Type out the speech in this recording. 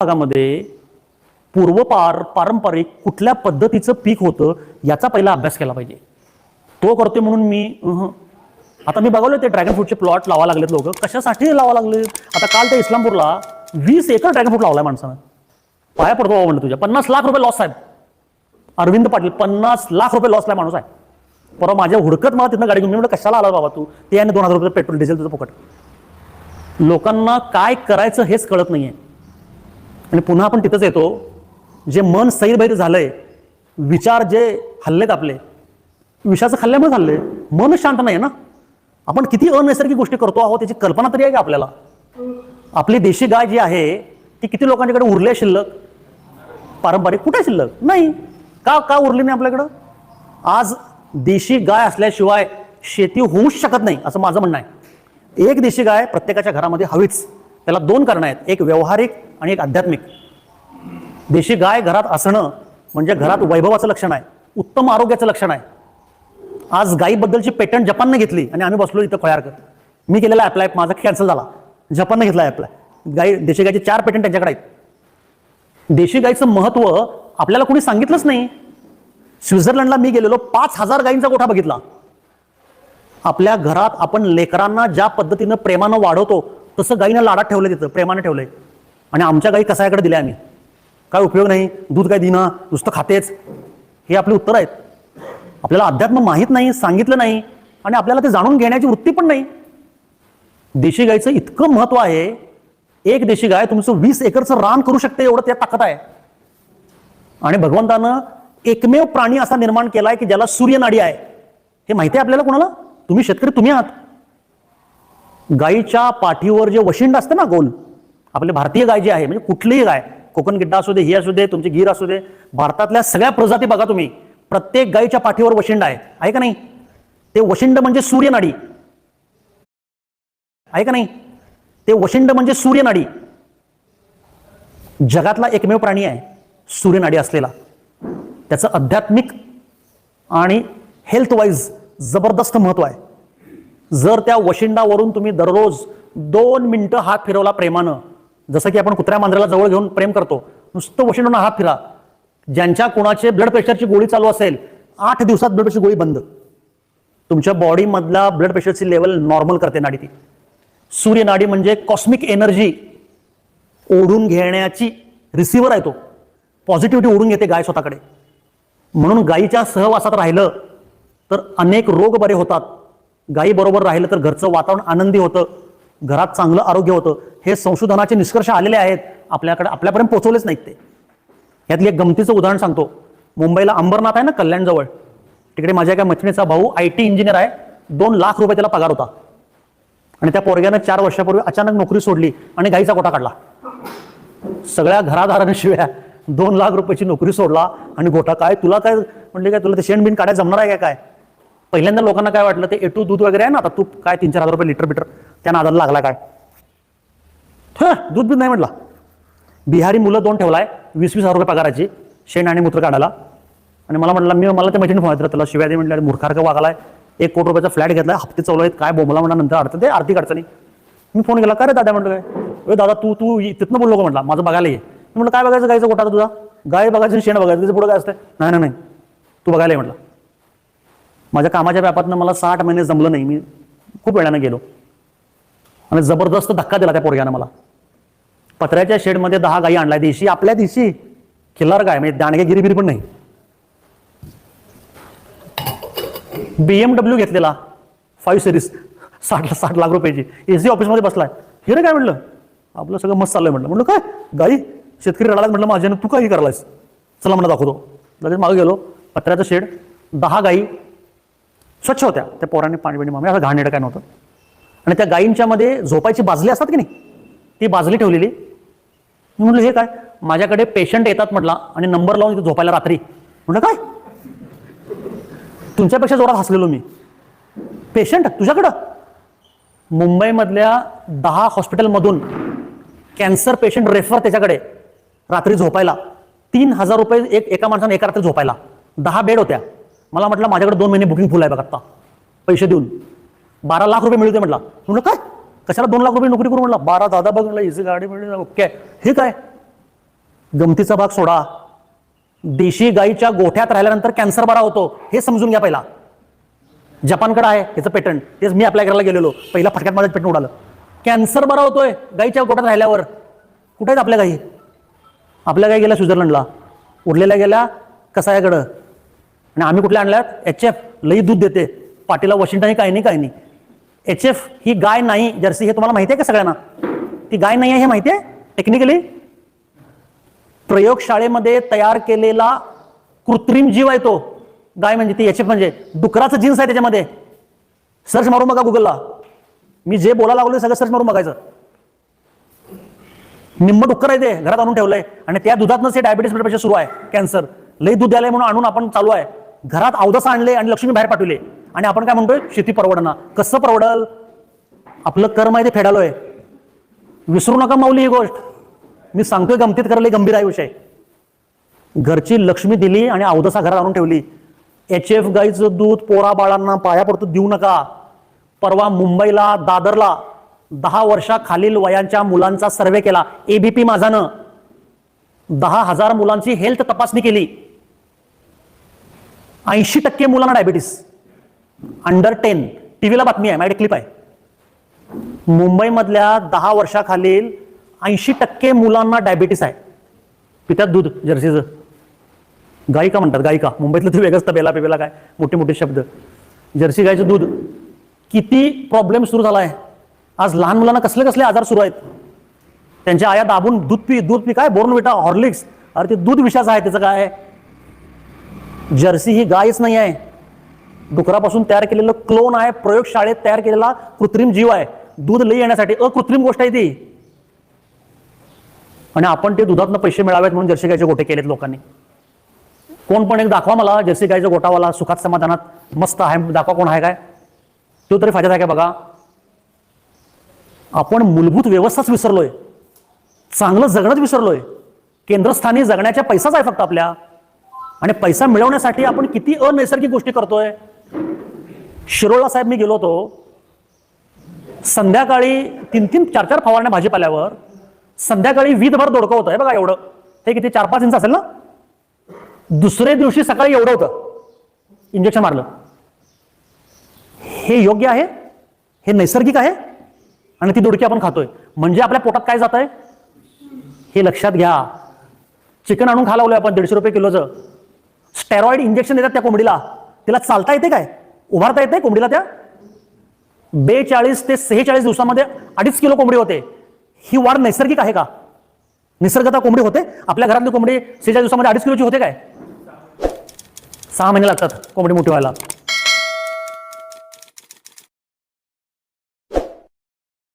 भागामध्ये पूर्वपार पारंपरिक कुठल्या पद्धतीचं पीक होतं याचा पहिला अभ्यास केला पाहिजे. तो करते म्हणून मी आता मी बघवलं ते ड्रॅगन फ्रूटचे प्लॉट लावा लागलेत लोक. कशासाठी लावा लागले आता काल त्या इस्लामपूरला वीस एकर ड्रॅगन फ्रूट लावलाय माणसानं. पाया पडतो बाबा म्हणलं तुझ्या. पन्नास लाख रुपये लॉस साहेब. अरविंद पाटील पन्नास लाख रुपये लॉसला माणूस आहे. परवा माझ्या हुडकत मला तिथं गाडी घेऊन मी म्हणलं कशाला आला बाबा तू? ते आणि दोन हजार रुपये पेट्रोल डिझेल तुझं फुकट लोकांना काय करायचं हेच कळत नाहीये. आणि पुन्हा आपण तिथंच येतो जे मन सैरभैर झालंय विचार जे हल्लेत आपले विषाचं खाल्ल्यामुळे झाले मन शांत नाही ना? आपण किती अनैसर्गिक गोष्टी करतो आहोत त्याची कल्पना तरी आहे का आपल्याला? आपली देशी गाय जी आहे ती किती लोकांच्याकडे उरली आहे शिल्लक? पारंपरिक कुठे शिल्लक? नाही. का का उरली नाही आपल्याकडं? आज देशी गाय असल्याशिवाय शेती होऊच शकत नाही असं माझं म्हणणं आहे. एक देशी गाय प्रत्येकाच्या घरामध्ये हवीच. त्याला दोन कारणं आहेत. एक व्यावहारिक आणि एक आध्यात्मिक. देशी गाय घरात असणं म्हणजे घरात वैभवाचं लक्षण आहे. उत्तम आरोग्याचं लक्षण आहे. आज गायीबद्दलची पेटंट जपानने घेतली आणि आम्ही बसलो इथं खयारकर मी केलेला अप्लाय माझा कॅन्सल झाला. जपानने घेतला अप्लाय गाई देशी गायचे चार पेटंट त्यांच्याकडे आहेत. देशी गाईचं महत्त्व आपल्याला कोणी सांगितलंच नाही. स्वित्झर्लंडला मी गेलेलो पाच हजार गायींचा गोठा बघितला. आपल्या घरात आपण लेकरांना ज्या पद्धतीनं प्रेमानं वाढवतो तसं गायीनं लाडात ठेवलं तिथं प्रेमानं ठेवलंय. आणि आमच्या गाई कसायाकडे दिल्या आम्ही? काय उपयोग नाही? दूध काय दिना नुसतं खातेच. हे आपले उत्तर आहेत. आपल्याला अध्यात्म माहीत नाही सांगितलं नाही आणि आपल्याला ते जाणून घेण्याची वृत्ती पण नाही. देशी गायचं इतकं महत्त्व आहे एक देशी गाय तुमचं वीस एकरचं रान करू शकते एवढं त्यात ताकद आहे. आणि भगवंतानं एकमेव प्राणी असा निर्माण केलाय की ज्याला सूर्यनाडी आहे. हे माहिती आहे आपल्याला कोणाला? तुम्ही शेतकरी तुम्ही आहात. गायीच्या पाठीवर जे वशिंड असतं ना गोल आपले भारतीय गाय जी आहे म्हणजे कुठलीही गाय कोकण गिड्डा असू दे ही असू दे तुमची गीर असू दे भारतातल्या सगळ्या प्रजाती बघा तुम्ही. प्रत्येक गायीच्या पाठीवर वशिंड आहे. आहे का नाही? ते वशिंड म्हणजे सूर्यनाडी. आहे का नाही? ते वशिंड म्हणजे सूर्यनाडी. जगातला एकमेव प्राणी आहे सूर्यनाडी असलेला. त्याचं आध्यात्मिक आणि हेल्थ वाईज जबरदस्त महत्त्व आहे. जर त्या वशिंडावरून तुम्ही दररोज दोन मिनटं हात फिरवला प्रेमानं जसं की आपण कुत्र्या मांजराला जवळ घेऊन प्रेम करतो नुसतं वशिंडून हात फिरा. ज्यांच्या कोणाचे ब्लड प्रेशरची गोळी चालू असेल आठ दिवसात ब्लड प्रेशरची गोळी बंद. तुमच्या बॉडीमधला ब्लड प्रेशरची लेवल नॉर्मल करते नाडी ती. सूर्यनाडी म्हणजे कॉस्मिक एनर्जी ओढून घेण्याची रिसिव्हर आहे तो. पॉझिटिव्हिटी ओढून घेते गाय स्वतःकडे. म्हणून गायीच्या सहवासात राहिलं तर अनेक रोग बरे होतात. गायी बरोबर राहिलं तर घरचं वातावरण आनंदी होतं. घरात चांगलं आरोग्य होतं. हे संशोधनाचे निष्कर्ष आलेले आहेत आपल्याकडे आपल्यापर्यंत पोहोचवलेच नाहीत ते. यातली एक गमतीचं उदाहरण सांगतो. मुंबईला अंबरनाथ आहे ना कल्याणजवळ. तिकडे माझ्या एका मैत्रिणीचा भाऊ आय टी इंजिनियर आहे. दोन लाख रुपये त्याला पगार होता. आणि त्या पोरग्यानं चार वर्षापूर्वी अचानक नोकरी सोडली आणि गाईचा कोटा काढला. सगळ्या घराधारांशिवाय दोन लाख रुपयाची नोकरी सोडला आणि गोठा काय तुला काय म्हणले काय तुला ते शेण बिन काढायला जमणार आहे का काय? पहिल्यांदा लोकांना काय वाटलं ते एटू दूध वगैरे आहे ना आता तूप काय तीन चार हजार रुपये लिटर बिटर त्या नादाला लागला काय? हं, दूध बीध नाही म्हटला. बिहारी मुलं दोन ठेवलाय वीस वीस हजार रुपये पगाराची शेण आणि मूत्र काढायला. आणि मला म्हटलं मी मला त्या मैत्रिणी फोन येतात त्याला शिवाय दे म्हटलं मूर्खारखं वागलाय एक कोटी रुपयाचा फ्लॅट घेतलाय हप्ते चालू आहेत काय बोंबला म्हणा नंतर अडचण ते आर्थिक अडचणी. मी फोन केला काय रे दादा? म्हटलं काय दादा तू तू इ- तिथनं बोललो का? म्हटलं माझं बघायला ये. मी म्हटलं काय बघायचं गायचं कोटा तुझा? गाय बघायचं शेण बघायचं त्याचं पुढं काय असतं नाही नाही नाही तू बघायला ये म्हटलं. माझ्या कामाच्या व्यापातनं मला साठ महिने जमलं नाही मी खूप वेळानं गेलो. आणि जबरदस्त धक्का दिला त्या पोरग्यानं मला. पत्र्याच्या शेडमध्ये दहा गायी आणलाय. देशी आपल्या देशी. खिल्लार गाय म्हणजे दांडगे गिरीबिरी पण नाही. बीएमडब्ल्यू घेतलेला. फाईव्ह सिरीज साठ साठ लाख रुपयाची. एसी ऑफिसमध्ये बसलाय. हे रे काय म्हटलं? आपलं सगळं मस्त चाललंय म्हटलं. म्हटलं काय? गाई शेतकरी रडाला म्हटलं माझ्यानं तू काही करायलास चला म्हणलं दाखवतो. लगेच मागे गेलो. पत्र्याचं शेड दहा गाई स्वच्छ होत्या. त्या पोरांनी पाणी पिणी मामे असं घाणेडं काय नव्हतं. आणि त्या गायींच्या मध्ये झोपायची बाजली असतात की नाही? ती बाजली ठेवलेली. मी म्हटलं हे काय? माझ्याकडे पेशंट येतात म्हटला आणि नंबर लावून इथे झोपायला रात्री. म्हटलं काय? तुमच्यापेक्षा जोरात हसलेलो मी. पेशंट तुझ्याकडं? मुंबईमधल्या दहा हॉस्पिटलमधून कॅन्सर पेशंट रेफर त्याच्याकडे रात्री झोपायला. तीन हजार रुपये एक एका माणसाने एका रात्री झोपायला. दहा बेड होत्या. मला म्हटलं माझ्याकडे दोन महिने बुकिंग फुल आहे बघ आत्ता पैसे देऊन. बारा लाख रुपये मिळते म्हटलं. म्हटलं काय? कशाला दोन लाख रुपये नोकरी करू म्हणला? बारा दादा बघ म्हटलं इझी गाडी मिळली ओके. हे काय? गमतीचा भाग सोडा. देशी गाईच्या गोठ्यात राहिल्यानंतर कॅन्सर बरा होतो. हे समजून घ्या पहिला. जपानकडे आहे याचं पेटंट तेच मी अप्लाय करायला गेलेलो. पहिला फटक्यात माझं पेटंट उडालं. कॅन्सर बरा होतोय गाईच्या गोठ्यात राहिल्यावर. कुठे आहेत आपल्या गाई? आपल्या गाई गेल्या स्वित्झर्लंडला. उरलेल्या गेल्या कसायाकडं? आणि आम्ही कुठल्या आणल्यात? एच एफ लई दूध देते. पाटीला वॉशिंग्टन काही नाही काही नाही. एच एफ ही गाय नाही. जर्सी हे तुम्हाला माहिती आहे का सगळ्यांना? ती गाय नाही आहे हे माहिती आहे? टेक्निकली प्रयोगशाळेमध्ये तयार केलेला कृत्रिम जीव आहे तो. गाय म्हणजे ती एच एफ म्हणजे. डुकराचं जीन्स आहे त्याच्यामध्ये. सर्च मारून बघा गुगलला मी जे बोलायला लागलो सगळं सर्च मारून बघायचं. निम्म डुक्कर आहे ते. घरात आणून ठेवलंय. आणि त्या दुधातनंच हे डायबिटीस ब्लड प्रेशर सुरू आहे. कॅन्सर लई दूध द्यायला म्हणून आणून आपण चालू आहे. घरात अवदस आणले आणि लक्ष्मी बाहेर पाठवले. आणि आपण काय म्हणतोय? शेती परवडना कसं परवडल? आपलं कर्म आहे ते फेडालोय. विसरू नका माऊली ही गोष्ट. मी सांगतोय गमतीत करायला गंभीर आहे विषय. घरची लक्ष्मी दिली आणि अवदसा घरात आणून ठेवली. एच एफ गाईचं दूध पोरा बाळांना पायापुरतं देऊ नका. परवा मुंबईला दादरला दहा वर्षाखालील वयांच्या मुलांचा सर्वे केला. एबीपी माझानं. दहा हजार मुलांची हेल्थ तपासणी केली. ऐंशी टक्के मुलांना डायबिटीस अंडर टेन टीव्हीला बातमी आहे माझ्याकडे क्लिप आहे. मुंबईमधल्या दहा वर्षाखालील ऐंशी टक्के मुलांना डायबिटीस आहे. पित्यात दूध जर्सीचं. गायिका म्हणतात गायिका. मुंबईतलं ते वेगळंच तबेला पेबेला काय? मोठे मोठे शब्द. जर्सी गायचं दूध. किती प्रॉब्लेम सुरू झाला आहे आज लहान मुलांना कसले कसले आजार सुरू आहेत? त्यांच्या आया दाबून दूध पी दूध पी काय? Bournvita Horlicks. अरे ते दूध विषाचं आहे त्याचं काय? जर्सी ही गायच नाही आहे. डुकरापासून तयार केलेलं क्लोन आहे प्रयोगशाळेत तयार केलेला कृत्रिम जीव आहे. दूध लई येण्यासाठी अकृत्रिम गोष्ट आहे ती. आणि आपण ते दुधातनं पैसे मिळावेत म्हणून जर्सी गायचे गोटे केलेत लोकांनी. कोण पण एक दाखवा मला जर्सी गायचा गोटावाला सुखात समाधानात मस्त आहे. दाखवा कोण आहे काय. तो तरी फायद्यात आहे काय बघा. आपण मूलभूत व्यवस्थाच विसरलोय. चांगलं जगणंच विसरलोय. केंद्रस्थानी जगण्याच्या पैसाच आहे फक्त आपल्या. आणि पैसा मिळवण्यासाठी आपण किती अनैसर्गिक गोष्टी करतोय? शिरोळा साहेब मी गेलो होतो. संध्याकाळी तीन तीन चार चार फवारण्या भाजीपाल्यावर. संध्याकाळी वीजभर दोडकं होतं. हे बघा एवढं. हे किती? चार पाच इंच असेल ना? दुसऱ्या दिवशी सकाळी एवढं होतं. इंजेक्शन मारलं. हे योग्य आहे? हे नैसर्गिक आहे? आणि ती दोडकी आपण खातोय. म्हणजे आपल्या पोटात काय जात आहे हे लक्षात घ्या. चिकन आणून खालावलं आपण. दीडशे रुपये किलोचं. स्टेरॉइड इंजेक्शन देतात त्या कोंबडीला. तिला चालता येते काय? उभारता येते कोंबडीला त्या? बेचाळीस ते सेहेचाळीस दिवसामध्ये अडीच किलो कोंबडी होते. ही वाढ नैसर्गिक आहे का? निसर्गता कोंबडी होते. आपल्या घरातली कोंबडी सेहेचाळीस दिवसामध्ये अडीच किलोची होते काय? सहा महिने लागतात कोंबडी मोठी व्हायला.